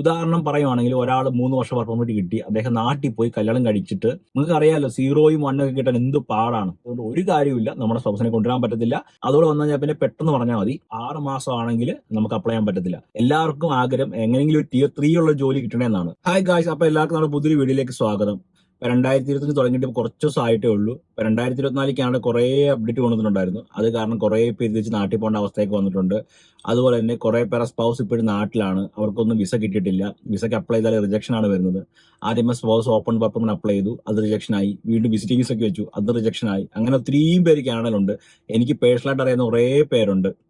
ഉദാഹരണം പറയുവാണെങ്കിൽ ഒരാൾ മൂന്ന് വർഷം വർക്ക് പെർമിറ്റ് കിട്ടി അദ്ദേഹം നാട്ടിൽ പോയി കല്യാണം കഴിച്ചിട്ട് നിങ്ങൾക്ക് അറിയാലോ സീറോയും ഒക്കെ കിട്ടാൻ എന്ത് പാടാണ്. അതുകൊണ്ട് ഒരു കാര്യമില്ല നമ്മുടെ സ്പൗസിനെ കൊണ്ടുവരാൻ പറ്റത്തില്ല. അതോടെ വന്നു കഴിഞ്ഞാൽ പിന്നെ പെട്ടെന്ന് പറഞ്ഞാൽ മതി ആറ് മാസം ആണെങ്കിൽ നമുക്ക് അപ്ലൈ ചെയ്യാൻ പറ്റത്തില്ല. എല്ലാവർക്കും ആഗ്രഹം എങ്ങനെയെങ്കിലും ഒരു ടിയർ ത്രീ ഉള്ള ജോലി കിട്ടണമെന്നാണ് ഹായ് ഗായ്സ് അപ്പൊ എല്ലാവർക്കും നമ്മുടെ പുതിയൊരു വീഡിയോയിലേക്ക് സ്വാഗതം. ഇപ്പൊ രണ്ടായിരത്തി ഇരുപത്തഞ്ച് തുടങ്ങിയിട്ട് കുറച്ച് ദിവസമായിട്ടേ ഉള്ളൂ. ഇപ്പൊ രണ്ടായിരത്തി ഇരുപത്തിനാലിക്കാണ് കുറേ അപ്ഡേറ്റ് കൊണ്ടുവന്നിട്ടുണ്ടായിരുന്നു. അത് കാരണം കുറേ പേര് തിരിച്ച് നാട്ടിൽ പോകേണ്ട അവസ്ഥയൊക്കെ വന്നിട്ടുണ്ട്. അതുപോലെ തന്നെ കുറേ പേരെ സ്പൗസ് ഇപ്പോഴും നാട്ടിലാണ്. അവർക്കൊന്നും വിസ കിട്ടിയിട്ടില്ല. വിസയ്ക്ക് അപ്ലൈ ചെയ്താൽ റിജക്ഷൻ ആണ് വരുന്നത്. ആദ്യമേ സ്പൗസ് ഓപ്പൺ പർപ്പമിന് അപ്ലൈ ചെയ്തു. അത് റിജക്ഷൻ ആയി. വീണ്ടും വിസിറ്റിംഗ് വിസയ്ക്ക് വെച്ചു. അത് റിജക്ഷൻ ആയി. അങ്ങനെ ഒത്തിരിയും പേര് കാനഡയിലുണ്ട്. എനിക്ക് പേഴ്സണലായിട്ട് അറിയുന്ന കുറേ പേരുണ്ട്.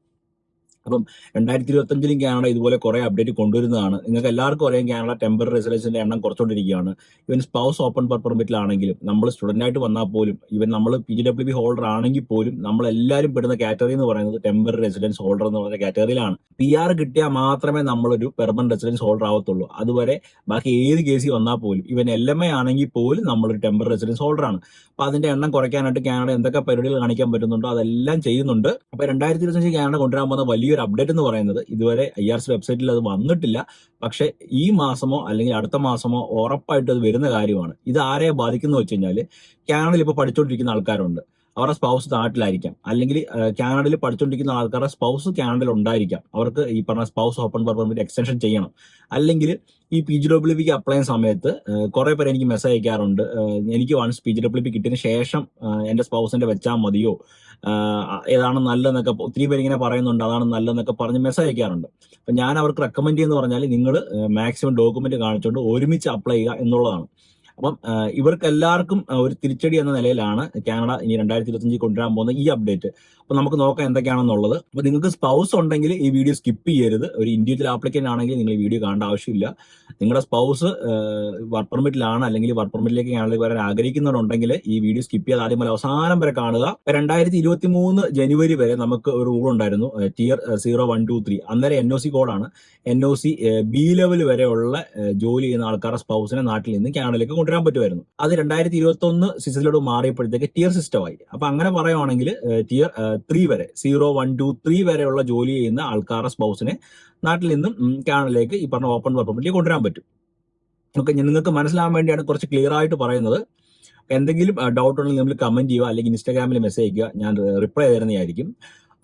അപ്പം രണ്ടായിരത്തി ഇരുപത്തി അഞ്ചിലും കാനഡ ഇതുപോലെ കുറെ അപ്ഡേറ്റ് കൊണ്ടുവരുന്നതാണ്. നിങ്ങൾക്ക് എല്ലാവർക്കും അറിയാം കാനഡ ടെമ്പററി റെസിഡൻസിന്റെ എണ്ണം കുറച്ചുകൊണ്ടിരിക്കുകയാണ്. ഇവൻ സ്പൗസ് ഓപ്പൺ പർ പെർമിറ്റിലാണെങ്കിലും നമ്മൾ സ്റ്റുഡന്റ് ആയിട്ട് വന്നാൽ പോലും ഇവൻ നമ്മൾ P G W B holder ആണെങ്കിൽ പോലും നമ്മൾ എല്ലാവരും പെടുന്ന കാറ്റഗറി എന്ന് പറയുന്നത് ടെമ്പററി റെസിഡൻസ് ഹോൾഡർ എന്ന് പറയുന്ന കാറ്റഗറിയിലാണ് പി ആർ കിട്ടിയാൽ മാത്രമേ നമ്മളൊരു പെർമനന്റ് റെസിഡൻസ് ഹോൾഡർ ആവത്തുള്ളൂ. അതുവരെ ബാക്കി ഏത് കേസിൽ വന്നാൽ പോലും ഇവൻ എൽ എം എ ആണെങ്കിൽ പോലും നമ്മളൊരു ടെമ്പററി റെസിഡൻസ് ഹോൾഡർ ആണ്. അപ്പൊ അതിന്റെ എണ്ണം കുറയ്ക്കാനായിട്ട് കാനഡ എന്തൊക്കെ പരിപാടികൾ കാണിക്കാൻ പറ്റുന്നുണ്ടോ അതെല്ലാം ചെയ്യുന്നുണ്ട്. അപ്പൊ രണ്ടായിരത്തി ഇരുപത്തഞ്ച് കാനഡ കൊണ്ടുവരാൻ പോകുന്ന വലിയൊരു അപ്ഡേറ്റ് എന്ന് പറയുന്നത് ഇതുവരെ ഐ ആർ സി വെബ്സൈറ്റിൽ അത് വന്നിട്ടില്ല. പക്ഷെ ഈ മാസമോ അല്ലെങ്കിൽ അടുത്ത മാസമോ ഉറപ്പായിട്ട് അത് വരുന്ന കാര്യമാണ്. ഇത് ആരെ ബാധിക്കുന്നു വെച്ച് കഴിഞ്ഞാൽ കാനഡയിൽ ഇപ്പോൾ പഠിച്ചുകൊണ്ടിരിക്കുന്ന ആൾക്കാരുണ്ട്. അവരുടെ സ്പൗസ് നാട്ടിലായിരിക്കാം. അല്ലെങ്കിൽ കാനഡയിൽ പഠിച്ചുകൊണ്ടിരിക്കുന്ന ആൾക്കാരുടെ സ്പൗസ് കാനഡയിൽ ഉണ്ടായിരിക്കാം അവർക്ക് ഈ പറഞ്ഞ സ്പൗസ് ഓപ്പൺ പെർമിറ്റ് എക്സ്റ്റൻഷൻ ചെയ്യണം. അല്ലെങ്കിൽ ഈ പി ജി ഡബ്ല്യു പിക്ക് അപ്ലൈ ചെയ്യുന്ന സമയത്ത് കുറെ പേര് എനിക്ക് മെസ്സേജ് അയക്കാറുണ്ട്. എനിക്ക് once P G W P കിട്ടിയതിന് ശേഷം എന്റെ സ്പൗസിന്റെ വെച്ചാൽ മതിയോ? ഏതാണ് നല്ലതെന്നൊക്കെ ഒത്തിരി പേര് ഇങ്ങനെ പറയുന്നുണ്ട്. അതാണ് നല്ലതെന്നൊക്കെ പറഞ്ഞ് മെസ്സേജ് അയക്കാറുണ്ട്. അപ്പൊ ഞാൻ അവർക്ക് റെക്കമെൻഡ് ചെയ്യുന്ന പറഞ്ഞാൽ നിങ്ങൾ മാക്സിമം ഡോക്യുമെന്റ് കാണിച്ചുകൊണ്ട് ഒരുമിച്ച് അപ്ലൈ ചെയ്യുക എന്നുള്ളതാണ്. അപ്പം ഇവർക്ക് എല്ലാവർക്കും ഒരു തിരിച്ചടി എന്ന നിലയിലാണ് കാനഡ ഇനി രണ്ടായിരത്തി ഇരുപത്തഞ്ചിൽ കൊണ്ടുവരാൻ പോകുന്ന ഈ അപ്ഡേറ്റ്. അപ്പൊ നമുക്ക് നോക്കാം എന്തൊക്കെയാണെന്നുള്ളത്. അപ്പൊ നിങ്ങൾക്ക് സ്പൗസ് ഉണ്ടെങ്കിൽ ഈ വീഡിയോ സ്കിപ്പ് ചെയ്യരുത്. ഒരു ഇൻഡിവിജ്വൽ ആപ്ലിക്കന്റ് ആണെങ്കിൽ നിങ്ങൾ ഈ വീഡിയോ കാണേണ്ട ആവശ്യമില്ല. നിങ്ങളുടെ സ്പൗസ് വർക്ക് പെർമിറ്റിലാണ് അല്ലെങ്കിൽ വർക്ക് പെർമിറ്റിലേക്ക് കാനഡയിൽ വരാൻ ആഗ്രഹിക്കുന്നവരുണ്ടെങ്കിൽ ഈ വീഡിയോ സ്കിപ്പ് ചെയ്യാതെ ആദ്യം അവസാനം വരെ കാണുക. രണ്ടായിരത്തി ഇരുപത്തി മൂന്ന് ജനുവരി വരെ നമുക്ക് ഒരു റൂൾ ഉണ്ടായിരുന്നു. Tier zero one two three അന്നേരം എൻ ഒ സി കോഡാണ് N O C B level വരെയുള്ള ജോലി ചെയ്യുന്ന ആൾക്കാരുടെ സ്പൗസിനെ നാട്ടിൽ നിന്ന് കാനഡയിലേക്ക് കൊണ്ടുവരാൻ പറ്റുമായിരുന്നു. അത് രണ്ടായിരത്തി ഇരുപത്തി ഒന്ന് സീസണിലോട് മാറിയപ്പോഴത്തേക്ക് ടിയർ സിസ്റ്റമായി. അപ്പൊ അങ്ങനെ പറയുവാണെങ്കിൽ ടിയർ ത്രീ വരെ സീറോ വൺ ടു ത്രീ വരെയുള്ള ജോലി ചെയ്യുന്ന ആൾക്കാരുടെ സ്പൗസിനെ നാട്ടിൽ നിന്നും കാനലിലേക്ക് ഈ പറഞ്ഞ ഓപ്പൺ പെർമിറ്റിലേക്ക് കൊണ്ടുവരാൻ പറ്റും. ഓക്കെ നിങ്ങൾക്ക് മനസ്സിലാവാൻ വേണ്ടിയാണ് കുറച്ച് ക്ലിയർ ആയിട്ട് പറയുന്നത്. എന്തെങ്കിലും ഡൗട്ട് ഉണ്ടെങ്കിൽ നിങ്ങൾ കമന്റ് ചെയ്യുക അല്ലെങ്കിൽ ഇൻസ്റ്റാഗ്രാമിൽ മെസ്സേജ് അയക്കുക ഞാൻ റിപ്ലൈ തരുന്നതായിരിക്കും.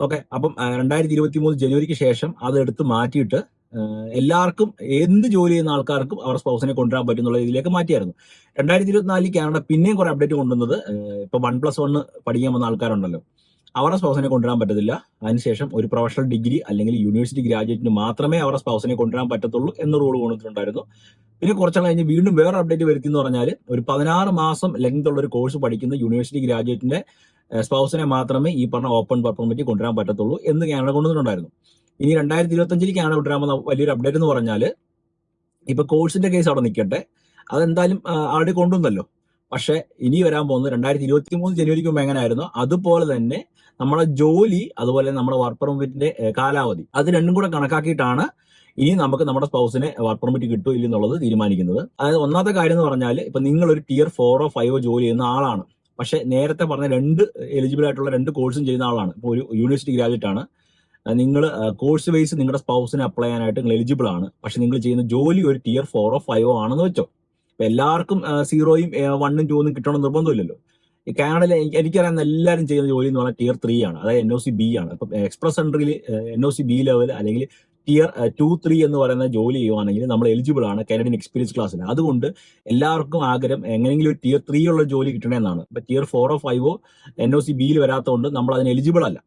ഓക്കെ അപ്പം രണ്ടായിരത്തി ഇരുപത്തി മൂന്ന് ജനുവരിക്ക് ശേഷം അത് എടുത്ത് മാറ്റിയിട്ട് എല്ലാവർക്കും എന്ത് ജോലി ചെയ്യുന്ന ആൾക്കാർക്കും അവർ സ്പൗസിനെ കൊണ്ടുവരാൻ പറ്റും എന്നുള്ള രീതിയിലേക്ക് മാറ്റിയായിരുന്നു. രണ്ടായിരത്തി ഇരുപത്തിനാലിൽ കാനഡ പിന്നെയും കുറെ അപ്ഡേറ്റ് കൊണ്ടുവന്നത് ഇപ്പൊ വൺ പ്ലസ് വൺ പഠിക്കാൻ വന്ന ആൾക്കാരുണ്ടല്ലോ. അവരുടെ സ്പൗസിനെ കൊണ്ടുവരാൻ പറ്റത്തില്ല. അതിനുശേഷം ഒരു പ്രൊഫഷണൽ ഡിഗ്രി അല്ലെങ്കിൽ യൂണിവേഴ്സിറ്റി ഗ്രാജുവേറ്റിന് മാത്രമേ അവരുടെ സ്പൗസിനെ കൊണ്ടുവരാൻ പറ്റത്തുള്ളൂ എന്ന റൂൾ കൊണ്ടിട്ടുണ്ടായിരുന്നു പിന്നെ കുറച്ചാൾ കഴിഞ്ഞ് വീണ്ടും വേറെ അപ്ഡേറ്റ് വരുത്തി എന്ന് പറഞ്ഞാൽ ഒരു പതിനാറ് മാസം ലെങ്ത് ഉള്ള ഒരു കോഴ്സ് പഠിക്കുന്ന യൂണിവേഴ്സിറ്റി ഗ്രാജുവേറ്റിന്റെ സ്പൗസിനെ മാത്രമേ ഈ പറഞ്ഞ ഓപ്പൺ പെർഫോമറ്റി കൊണ്ടുവരാൻ പറ്റത്തുള്ളൂ എന്ന് കാനഡ കൊണ്ടുവന്നിട്ടുണ്ടായിരുന്നു. ഇനി രണ്ടായിരത്തി ഇരുപത്തി അഞ്ചിൽ കാനഡ കൊണ്ടുവരാൻ വലിയൊരു അപ്ഡേറ്റ് എന്ന് പറഞ്ഞാൽ ഇപ്പൊ കോഴ്സിന്റെ കേസ് അവിടെ നിൽക്കട്ടെ അതെന്തായാലും ആൾറെഡി കൊണ്ടുവന്നല്ലോ. പക്ഷെ ഇനി വരാൻ പോകുന്നത് രണ്ടായിരത്തി ഇരുപത്തി മൂന്ന് ജനുവരിക്ക് മുമ്പ് എങ്ങനെയായിരുന്നു? അതുപോലെ തന്നെ നമ്മുടെ ജോലി അതുപോലെ നമ്മുടെ വർക്ക് പെർമിറ്റിന്റെ കാലാവധി. അത് രണ്ടും കൂടെ കണക്കാക്കിയിട്ടാണ് ഇനി നമുക്ക് നമ്മുടെ സ്പൗസിനെ വർക്ക് പെർമിറ്റ് കിട്ടുമോ ഇല്ലെന്നുള്ളത് തീരുമാനിക്കുന്നത്. അതായത് ഒന്നാമത്തെ കാര്യം എന്ന് പറഞ്ഞാൽ ഇപ്പൊ നിങ്ങൾ ഒരു ടിയർ ഫോറോ ഫൈവോ ജോലി ചെയ്യുന്ന ആളാണ്. പക്ഷെ നേരത്തെ പറഞ്ഞ രണ്ട് എലിജിബിൾ ആയിട്ടുള്ള രണ്ട് കോഴ്സും ചെയ്യുന്ന ആളാണ്. ഇപ്പോൾ ഒരു യൂണിവേഴ്സിറ്റി ഗ്രാജുവേറ്റ് ആണ്. നിങ്ങൾ കോഴ്സ് വൈസ് നിങ്ങളുടെ സ്പൗസിന് അപ്ലൈ ചെയ്യാനായിട്ട് നിങ്ങൾ എലിജിബിൾ ആണ്. പക്ഷെ നിങ്ങൾ ചെയ്യുന്ന ജോലി ഒരു ടിയർ ഫോറോ ഫൈവോ ആണെന്ന് വെച്ചോ. ഇപ്പൊ എല്ലാവർക്കും സീറോയും വണ്ണും ടൂന്നും കിട്ടണം നിർബന്ധമില്ലല്ലോ. ഈ കാനഡയിൽ എനിക്കറിയാവുന്ന എല്ലാവരും ചെയ്യുന്ന ജോലി എന്ന് പറഞ്ഞാൽ ടിയർ ത്രീ ആണ്. അതായത് എൻ ഒ സി ബി ആണ്. ഇപ്പൊ express എൻട്രിയിൽ N O C B level അല്ലെങ്കിൽ ടിയർ ടു ത്രീ എന്ന് പറയുന്ന ജോലി ചെയ്യുവാണെങ്കിൽ നമ്മൾ എലിജിബിൾ ആണ് കാനഡിയൻ എക്സ്പീരിയൻസ് ക്ലാസ്സിൽ അതുകൊണ്ട് എല്ലാവർക്കും ആഗ്രഹം എങ്ങനെയെങ്കിലും ഒരു ടിയർ ത്രീ ഉള്ള ജോലി കിട്ടണമെന്നാണ് ഇപ്പൊ ടിയർ ഫോറോ ഫൈവോ എൻ ഒ സി ബിയിൽ വരാത്തതുകൊണ്ട് നമ്മൾ അതിന് എലിജിബിൾ അല്ല.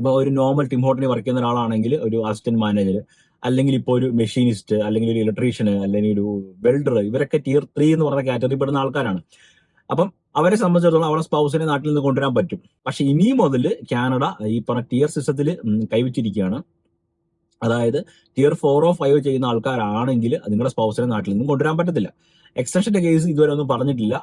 ഇപ്പൊ ഒരു നോർമൽ ടിം ഹോട്ടലിൽ വർക്ക് ചെയ്യുന്ന ഒരാളാണെങ്കിൽ ഒരു അസിസ്റ്റന്റ് മാനേജർ അല്ലെങ്കിൽ ഇപ്പോൾ ഒരു മെഷീനിസ്റ്റ് അല്ലെങ്കിൽ ഒരു ഇലക്ട്രീഷ്യന് അല്ലെങ്കിൽ ഒരു വെൽഡർ ഇവരൊക്കെ ടിയർ ത്രീ എന്ന് പറഞ്ഞ കാറ്റഗറി പെടുന്ന ആൾക്കാരാണ്. അപ്പം അവരെ സംബന്ധിച്ചിടത്തോളം അവരുടെ സ്പൗസിനെ നാട്ടിൽ നിന്ന് കൊണ്ടുവരാൻ പറ്റും. പക്ഷെ ഇനി മുതൽ കാനഡ ഈ പറഞ്ഞ ടിയർ സിസ്റ്റത്തിൽ കൈവച്ചിരിക്കുകയാണ്. അതായത് ടിയർ ഫോറോ ഫൈവോ ചെയ്യുന്ന ആൾക്കാരാണെങ്കിൽ നിങ്ങളുടെ സ്പൗസിനെ നാട്ടിൽ നിന്നും കൊണ്ടുവരാൻ പറ്റത്തില്ല. എക്സ്റ്റൻഷന്റെ കേസ് ഇതുവരെ ഒന്നും പറഞ്ഞിട്ടില്ല.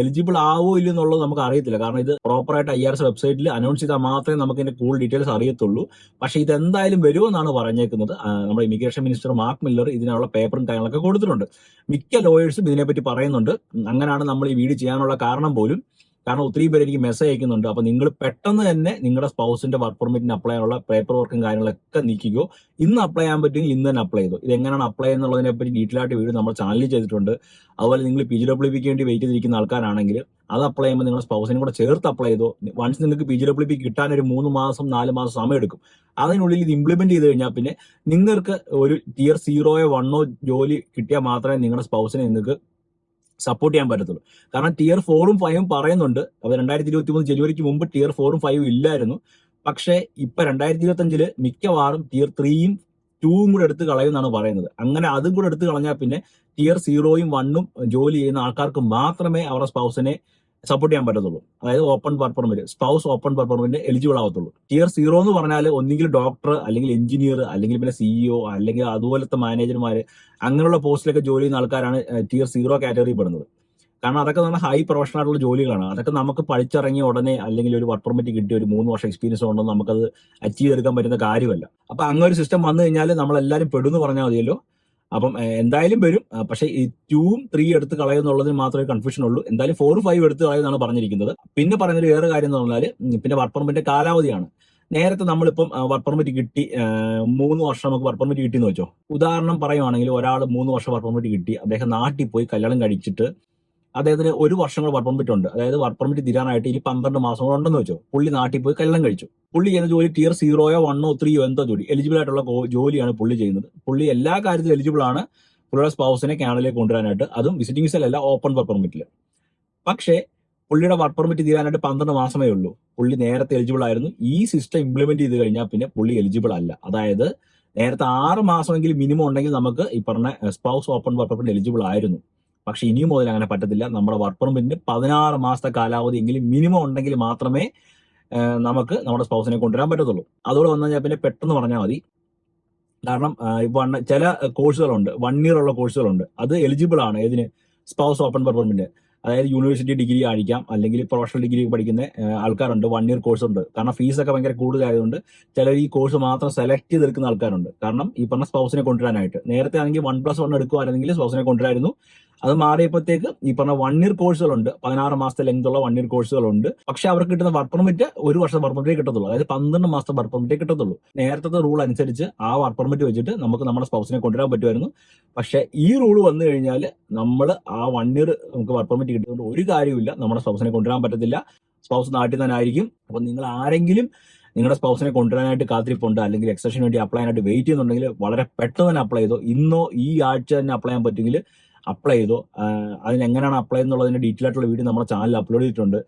എലിജിബിൾ ആവോ ഇല്ല എന്നുള്ളത് നമുക്ക് അറിയത്തില്ല. കാരണം ഇത് പ്രോപ്പറായിട്ട് ഐ ആർ എസ് വെബ്സൈറ്റിൽ അനൗൺസ് ചെയ്താൽ മാത്രമേ നമുക്ക് ഇതിന്റെ കൂടുതൽ ഡീറ്റെയിൽസ് അറിയത്തുള്ളൂ. പക്ഷെ ഇത് എന്തായാലും വരുമെന്നാണ് പറഞ്ഞേക്കുന്നത്. നമ്മുടെ ഇമിഗ്രേഷൻ മിനിസ്റ്റർ മാർക്ക് മില്ലർ ഇതിനുള്ള പേപ്പറും കാര്യങ്ങളൊക്കെ കൊടുത്തിട്ടുണ്ട്. മിക്ക ലോയേഴ്സും ഇതിനെപ്പറ്റി പറയുന്നുണ്ട്. അങ്ങനെയാണ് നമ്മൾ ഈ വീഡിയോ ചെയ്യാനുള്ള കാരണം പോലും. കാരണം ഒത്തിരി പേര് എനിക്ക് മെസ്സേജ് അയക്കുന്നുണ്ട്. അപ്പൊ നിങ്ങൾ പെട്ടെന്ന് തന്നെ നിങ്ങളുടെ സ്പൗസിന്റെ വർക്ക് പെർമിറ്റിന് അപ്ലൈ ചെയ്യാനുള്ള പേപ്പർ വർക്കും കാര്യങ്ങളൊക്കെ നീക്കിക്കോ. ഇന്ന് അപ്ലൈ ചെയ്യാൻ പറ്റുമെങ്കിൽ ഇന്ന് തന്നെ അപ്ലൈ ചെയ്തു. ഇത് എങ്ങനെയാണ് അപ്ലൈ എന്നുള്ളതിനെ പറ്റി ഡീറ്റെയിൽ ആയിട്ട് വീഡിയോ നമ്മുടെ ചാനലിൽ ചെയ്തിട്ടുണ്ട്. അതുപോലെ നിങ്ങൾ പി ജി ഡബ്ല്യു വേണ്ടി വെയിറ്റ് ചെയ്തിരിക്കുന്ന ആൾക്കാരാണെങ്കിൽ അത് അപ്ലൈ ചെയ്യുമ്പോൾ നിങ്ങളുടെ സ്പൗസിനും കൂടെ ചേർത്ത് അപ്ലൈ ചെയ്തോ. വൺസ് നിങ്ങൾക്ക് പി ജി ഡബ്ല്യു പി കിട്ടാൻ ഒരു മൂന്ന് മാസം നാല് മാസം സമയം എടുക്കും. അതിനുള്ളിൽ ഇത് ഇംപ്ലിമെന്റ് ചെയ്ത് കഴിഞ്ഞാൽ പിന്നെ നിങ്ങൾക്ക് ഒരു ടിയർ സീറോയോ വണ്ണോ ജോലി കിട്ടിയാൽ മാത്രമേ നിങ്ങളുടെ സ്പൗസിനെ നിങ്ങൾക്ക് സപ്പോർട്ട് ചെയ്യാൻ പറ്റത്തുള്ളൂ. കാരണം ടിയർ ഫോറും ഫൈവും പറയുന്നുണ്ട്. അപ്പോൾ രണ്ടായിരത്തി ഇരുപത്തി മൂന്ന് ജനുവരിക്ക് മുമ്പ് ടിയർ ഫോറും ഫൈവും ഇല്ലായിരുന്നു. പക്ഷേ ഇപ്പൊ രണ്ടായിരത്തി ഇരുപത്തഞ്ചിൽ മിക്കവാറും ടിയർ ത്രീയും ടൂവും കൂടെ എടുത്ത് കളയുമെന്നാണ് പറയുന്നത്. അങ്ങനെ അതും കൂടെ എടുത്ത് കളഞ്ഞാൽ പിന്നെ ടിയർ സീറോയും വണ്ണും ജോലി ചെയ്യുന്ന ആൾക്കാർക്ക് മാത്രമേ അവരുടെ സ്പൗസിനെ സപ്പോർട്ട് ചെയ്യാൻ പറ്റത്തുള്ളൂ. അതായത് open work permit spouse open work permit eligible ആവത്തുള്ളൂ. Tier zero എന്ന് പറഞ്ഞാൽ ഒന്നെങ്കിൽ ഡോക്ടർ അല്ലെങ്കിൽ എഞ്ചിനീയർ അല്ലെങ്കിൽ പിന്നെ സിഇഒ അല്ലെങ്കിൽ അതുപോലത്തെ മാനേജർമാർ അങ്ങനെയുള്ള പോസ്റ്റിലൊക്കെ ജോലി ചെയ്യുന്ന ആൾക്കാരാണ് ടിയർ സീറോ കാറ്റഗറി പെടുന്നത്. കാരണം അതൊക്കെ നമ്മൾ ഹൈ പ്രൊഫഷണൽ ആയിട്ടുള്ള ജോലികളാണ്. അതൊക്കെ നമുക്ക് പഠിച്ചിറങ്ങിയ ഉടനെ അല്ലെങ്കിൽ ഒരു വർക്ക് പെർമിറ്റ് കിട്ടിയ ഒരു മൂന്ന് വർഷം എക്സ്പീരിയൻസ് ഉണ്ടോ നമുക്കത് അച്ചീവ് എടുക്കാൻ പറ്റുന്ന കാര്യമല്ല. അപ്പൊ അങ്ങനെ ഒരു സിസ്റ്റം വന്നു കഴിഞ്ഞാൽ നമ്മളെല്ലാവരും പെടുന്നു പറഞ്ഞാൽ മതിയല്ലോ. അപ്പം എന്തായാലും വരും. പക്ഷേ ഈ ടൂവും ത്രീ എടുത്ത് കളയുന്നുള്ളതിന് മാത്രമേ കൺഫ്യൂഷൻ ഉള്ളൂ. എന്തായാലും ഫോർ ഫൈവ് എടുത്ത് കളയുന്നതാണ് പറഞ്ഞിരിക്കുന്നത്. പിന്നെ പറയുന്നൊരു വേറെ കാര്യം എന്ന് പറഞ്ഞാൽ പിന്നെ വർക്ക് പെർമിറ്റ് കാലാവധിയാണ്. നേരത്തെ നമ്മളിപ്പം വർക്ക് പെർമിറ്റ് കിട്ടി മൂന്ന് വർഷം നമുക്ക് വർക്ക് പെർമിറ്റ് കിട്ടിയെന്ന് വെച്ചോ? ഉദാഹരണം പറയുവാണെങ്കിൽ ഒരാൾ മൂന്ന് വർഷം വർക്ക് പെർമിറ്റ് കിട്ടി. അദ്ദേഹം നാട്ടിൽ പോയി കല്യാണം കഴിച്ചിട്ട് അദ്ദേഹത്തിന് ഒരു വർഷം കൂടെ വർക്ക് പെർമിറ്റ് ഉണ്ട്. അതായത് വർക്ക് പെർമിറ്റ് തീരാനായിട്ട് ഇനി പന്ത്രണ്ട് മാസം കൂടെ ഉണ്ടെന്ന് വെച്ചോ. പുള്ളി നാട്ടിൽ പോയി കല്ലം കഴിച്ചു. പുള്ളി ചെയ്യുന്ന ജോലി ടിയർ സീറോയോ വണ്ണോ ത്രീയോ എന്തോ ജോലി. എലിജിബിൾ ആയിട്ടുള്ള ജോലിയാണ് പുള്ളി ചെയ്യുന്നത്. പുള്ളി എല്ലാ കാര്യത്തിലും എലിജിബിൾ ആണ്. പുള്ളിയുടെ സ്പൗസിനെ കാനഡയിലേക്ക് കൊണ്ടുവരാനായിട്ട്. അതും വിസിറ്റിംഗ് വിസയിലല്ല ഓപ്പൺ വർക്ക് പെർമിറ്റിൽ പക്ഷേ പുള്ളിയുടെ വർക്ക് പെർമിറ്റ് തീരാനായിട്ട് പന്ത്രണ്ട് മാസമേ ഉള്ളൂ. പുള്ളി നേരത്തെ എലിജിബിൾ ആയിരുന്നു. ഈ സിസ്റ്റം ഇംപ്ലിമെന്റ് ചെയ്ത് കഴിഞ്ഞാൽ പിന്നെ പുള്ളി എലിജിബിൾ അല്ല. അതായത് നേരത്തെ ആറ് മാസമെങ്കിലും മിനിമം ഉണ്ടെങ്കിൽ നമുക്ക് ഈ പറഞ്ഞ spouse open work permit eligible ആയിരുന്നു. പക്ഷെ ഇനിയും മുതൽ അങ്ങനെ പറ്റത്തില്ല. നമ്മുടെ വർക്ക് പെർമിറ്റിന് പതിനാറ് മാസത്തെ കാലാവധി എങ്കിലും മിനിമം ഉണ്ടെങ്കിൽ മാത്രമേ നമുക്ക് നമ്മുടെ സ്പൗസിനെ കൊണ്ടുവരാൻ പറ്റത്തുള്ളൂ. അതോടെ വന്നു കഴിഞ്ഞാൽ പിന്നെ പെട്ടെന്ന് പറഞ്ഞാൽ മതി. കാരണം ഇപ്പൊ ചില കോഴ്സുകളുണ്ട്. വൺ ഇയർ ഉള്ള കോഴ്സുകളുണ്ട്. അത് എലിജിബിൾ ആണ് ഏതിന്? സ്പൗസ് ഓപ്പൺ പെർമിറ്റ് അതായത് യൂണിവേഴ്സിറ്റി ഡിഗ്രി ആയിരിക്കാം. അല്ലെങ്കിൽ പ്രൊഫഷണൽ ഡിഗ്രി പഠിക്കുന്ന ആൾക്കാരുണ്ട്. വൺ ഇയർ കോഴ്സ് ഉണ്ട്. കാരണം ഫീസൊക്കെ ഭയങ്കര കൂടുതലായതുകൊണ്ട് ചിലർ ഈ കോഴ്സ് മാത്രം സെലക്ട് ചെയ്തെടുക്കുന്ന ആൾക്കാരുണ്ട്. കാരണം ഈ പറഞ്ഞ സ്പൗസിനെ കൊണ്ടുവരാനായിട്ട്. നേരത്തെ ആണെങ്കിൽ വൺ പ്ലസ് വൺ എടുക്കുവായിരുന്നെങ്കിൽ സ്പൗസിനെ കൊണ്ടുവരായിരുന്നു. അത് മാറിയപ്പോഴത്തേക്ക് ഈ പറഞ്ഞ വൺ ഇയർ കോഴ്സുകളുണ്ട് പതിനാറ് മാസത്തെ ലെങ്ത് ഉള്ള വൺ ഇയർ കോഴ്സുകളുണ്ട് പക്ഷെ അവർക്ക് കിട്ടുന്ന വർക്ക് പെർമിറ്റ് ഒരു വർഷം വർക്ക് പെർമിറ്റ് കിട്ടത്തുള്ളൂ. അതായത് പന്ത്രണ്ട് മാസത്തെ വർക്ക് പെർമിറ്റ് കിട്ടത്തുള്ളൂ. നേരത്തെ റൂൾ അനുസരിച്ച് ആ വർക്ക് പെർമിറ്റ് വെച്ചിട്ട് നമുക്ക് നമ്മുടെ സ്പൗസിനെ കൊണ്ടുവരാൻ പറ്റുമായിരുന്നു. പക്ഷെ ഈ റൂൾ വന്നു കഴിഞ്ഞാൽ നമ്മൾ ആ വൺ ഇയർ നമുക്ക് വർക്ക് പെർമിറ്റ് കിട്ടുന്നത് ഒരു കാര്യമില്ല നമ്മുടെ സ്പൗസിനെ കൊണ്ടുവരാൻ പറ്റത്തില്ല. സ്പൗസ് നാട്ടിൽ തന്നെ ആയിരിക്കും. അപ്പൊ നിങ്ങൾ ആരെങ്കിലും നിങ്ങളുടെ സ്പൗസിനെ കൊണ്ടുവരാനായിട്ട് കാത്തിരിപ്പുണ്ട്. അല്ലെങ്കിൽ എക്സഷന് വേണ്ടി അപ്ലൈ ചെയ്യാനായിട്ട് വെയിറ്റ് ചെയ്യുന്നുണ്ടെങ്കിൽ വളരെ പെട്ടെന്ന് തന്നെ അപ്ലൈ ചെയ്തോ. ഇന്നോ ഈ ആഴ്ച തന്നെ അപ്ലൈ ചെയ്യാൻ പറ്റുമെങ്കിൽ അപ്ലൈ ചെയ്തോ. അതിനെങ്ങനെയാണ് അപ്ലൈ എന്നുള്ളതിന്റെ ഡീറ്റെയിൽ ആയിട്ടുള്ള വീഡിയോ നമ്മുടെ ചാനലിൽ അപ്ലോഡ് ചെയ്തിട്ടുണ്ട്.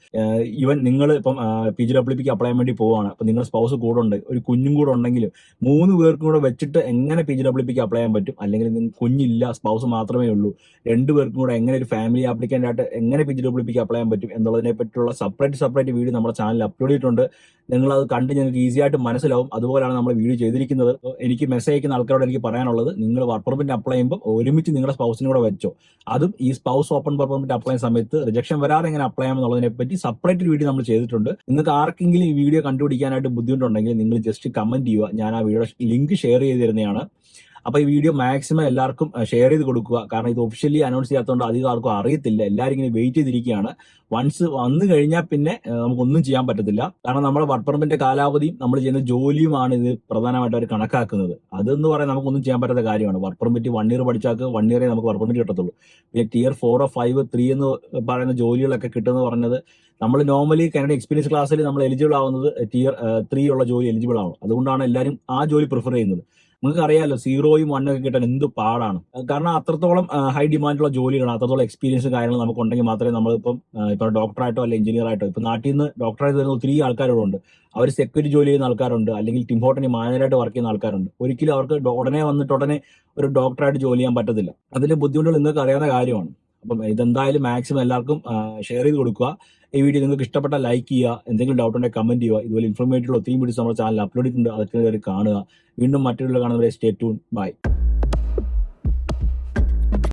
ഈവൻ നിങ്ങൾ ഇപ്പം പി ജി ഡബ്ല്യു പിക്ക് അപ്ലൈ ചെയ്യാൻ വേണ്ടി പോവാണ്. അപ്പൊ നിങ്ങളുടെ സ്പൗസ് കൂടെ ഉണ്ട് ഒരു കുഞ്ഞും കൂടെ ഉണ്ടെങ്കിൽ മൂന്ന് പേർക്കും കൂടെ വെച്ചിട്ട് എങ്ങനെ പി ജി ഡബ്ല്യു പിക്ക് അപ്ലൈ ചെയ്യാൻ പറ്റും? അല്ലെങ്കിൽ നിങ്ങൾക്ക് കുഞ്ഞില്ല സ്പൗസ് മാത്രമേ ഉള്ളൂ. രണ്ട് പേർക്കും കൂടെ എങ്ങനെ ഒരു ഫാമിലി ആപ്ലിക്കന്റ് ആയിട്ട് എങ്ങനെ പി ജി ഡബ്ല്യു പിക്ക് അപ്ലൈ ചെയ്യാൻ പറ്റും എന്നുള്ളതിനെ പറ്റിയുള്ള സെപ്പറേറ്റ് സെപ്പറേറ്റ് വീഡിയോ നമ്മുടെ ചാനലിൽ അപ്ലോഡ് ചെയ്തിട്ടുണ്ട്. നിങ്ങൾ അത് കണ്ട് ഞങ്ങൾക്ക് ഈസി ആയിട്ട് മനസ്സിലാവും. അതുപോലെയാണ് നമ്മൾ വീഡിയോ ചെയ്തിരിക്കുന്നത്. എനിക്ക് മെസ്സേജ് അയക്കുന്ന ആൾക്കാരോട് എനിക്ക് പറയാനുള്ളത് നിങ്ങൾ വർക്ക് പെർമിറ്റ് അപ്ലൈ ചെയ്യുമ്പോൾ ഒരുമിച്ച് നിങ്ങളുടെ സ്പൗസിനും കൂടെ വെച്ചോ. അതും ഈ സ്പൗസ് ഓപ്പൺ പെർമിറ്റ് അപ്ലൈ സമയത്ത് റിജക്ഷൻ വരാതെ എങ്ങനെ അപ്ലൈ ചെയ്യാം എന്നുള്ളതിനെ പറ്റി സെപ്പറേറ്റ് വീഡിയോ നമ്മൾ ചെയ്തിട്ടുണ്ട്. നിങ്ങൾക്ക് ആർക്കെങ്കിലും ഈ വീഡിയോ കണ്ടുപിടിക്കാനായിട്ട് ബുദ്ധിമുട്ടുണ്ടെങ്കിൽ നിങ്ങൾ ജസ്റ്റ് കമന്റ് ചെയ്യുക. ഞാൻ ആ വീഡിയോ ലിങ്ക് ഷെയർ ചെയ്ത് തരുന്നതാണ് അപ്പൊ ഈ വീഡിയോ മാക്സിമം എല്ലാവർക്കും ഷെയർ ചെയ്ത് കൊടുക്കുക. കാരണം ഇത് ഒഫീഷ്യലി അനൗൺസ് ചെയ്യാത്തതുകൊണ്ട് അധികം ആർക്കും അറിയത്തില്ല. എല്ലാവരും ഇങ്ങനെ വെയിറ്റ് ചെയ്തിരിക്കുകയാണ്. വൺസ് വന്നു കഴിഞ്ഞാൽ പിന്നെ നമുക്കൊന്നും ചെയ്യാൻ പറ്റത്തില്ല. കാരണം നമ്മുടെ വർക്ക് പെർമിറ്റിന്റെ കാലാവധിയും നമ്മൾ ചെയ്യുന്ന ജോലിയുമാണ് ഇത് പ്രധാനമായിട്ട് അവർ കണക്കാക്കുന്നത്. അതെന്ന് പറയാൻ നമുക്കൊന്നും ചെയ്യാൻ പറ്റാത്ത കാര്യമാണ്. വർക്ക് പെർമിറ്റ് വൺ ഇയർ പഠിച്ചാൽ വൺ ഇയറേ നമുക്ക് വർക്ക് പെർമിറ്റ് കിട്ടത്തുള്ളൂ. പിന്നെ ടിയർ ഫോറോ ഫൈവ് ത്രീ എന്ന് പറയുന്ന ജോലികളൊക്കെ കിട്ടുമെന്ന് പറഞ്ഞത് നമ്മൾ നോർമലി കാനഡ എക്സ്പീരിയൻസ് ക്ലാസ്സിൽ നമ്മൾ എലിജിബിൾ ആവുന്നത് ടിയർ ത്രീ ഉള്ള ജോലി എലിജിബിൾ ആവും അതുകൊണ്ടാണ് എല്ലാവരും ആ ജോലി പ്രിഫർ ചെയ്യുന്നത്. നിങ്ങൾക്ക് അറിയാമല്ലോ സീറോയും വണ്ണൊക്കെ കിട്ടാൻ എന്ത് പാടാണ്. കാരണം അത്രത്തോളം ഹൈ ഡിമാൻഡുള്ള ജോലികളാണ് അത്രത്തോളം എക്സ്പീരിയൻസും കാര്യങ്ങൾ നമുക്ക് ഉണ്ടെങ്കിൽ മാത്രമേ നമ്മളിപ്പം ഇപ്പോൾ ഡോക്ടറായിട്ടോ അല്ലെങ്കിൽ എഞ്ചിനീയർ ആയിട്ടോ ഇപ്പം നാട്ടിൽ നിന്ന് ഡോക്ടറായിട്ട് വരുന്ന ഒത്തിരി ആൾക്കാരുണ്ട് അവർ സെക്യൂരിറ്റി ജോലി ചെയ്യുന്ന ആൾക്കാരുണ്ട് അല്ലെങ്കിൽ ടിംഹോട്ടനി മാനേജറായിട്ട് വർക്ക് ചെയ്യുന്ന ആൾക്കാരുണ്ട്. ഒരിക്കലും അവർക്ക് ഉടനെ വന്നിട്ട് ഉടനെ ഒരു ഡോക്ടറായിട്ട് ജോലി ചെയ്യാൻ പറ്റത്തില്ല. അതിന്റെ ബുദ്ധിമുട്ടുകൾ നിങ്ങൾക്ക് അറിയാവുന്ന കാര്യമാണ്. അപ്പം ഇതെന്തായാലും മാക്സിമം എല്ലാവർക്കും ഷെയർ ചെയ്ത് കൊടുക്കുക. ഈ വീഡിയോ നിങ്ങൾക്ക് ഇഷ്ടപ്പെട്ട ലൈക്ക് ചെയ്യുക എന്തെങ്കിലും ഡൗട്ട് ഉണ്ടെങ്കിൽ കമന്റ് ചെയ്യുക. ഇതുപോലെ ഇൻഫോർമേറ്റീവ് ഒത്തിരി വീഡിയോസ് നമ്മുടെ ചാനൽ അപ്ലോഡ് ചെയ്തിട്ടുണ്ട് അതൊക്കെ കാണുക. വീണ്ടും മറ്റുള്ള കാണുന്നവരെ സ്റ്റേ ട്യൂൺ ബൈ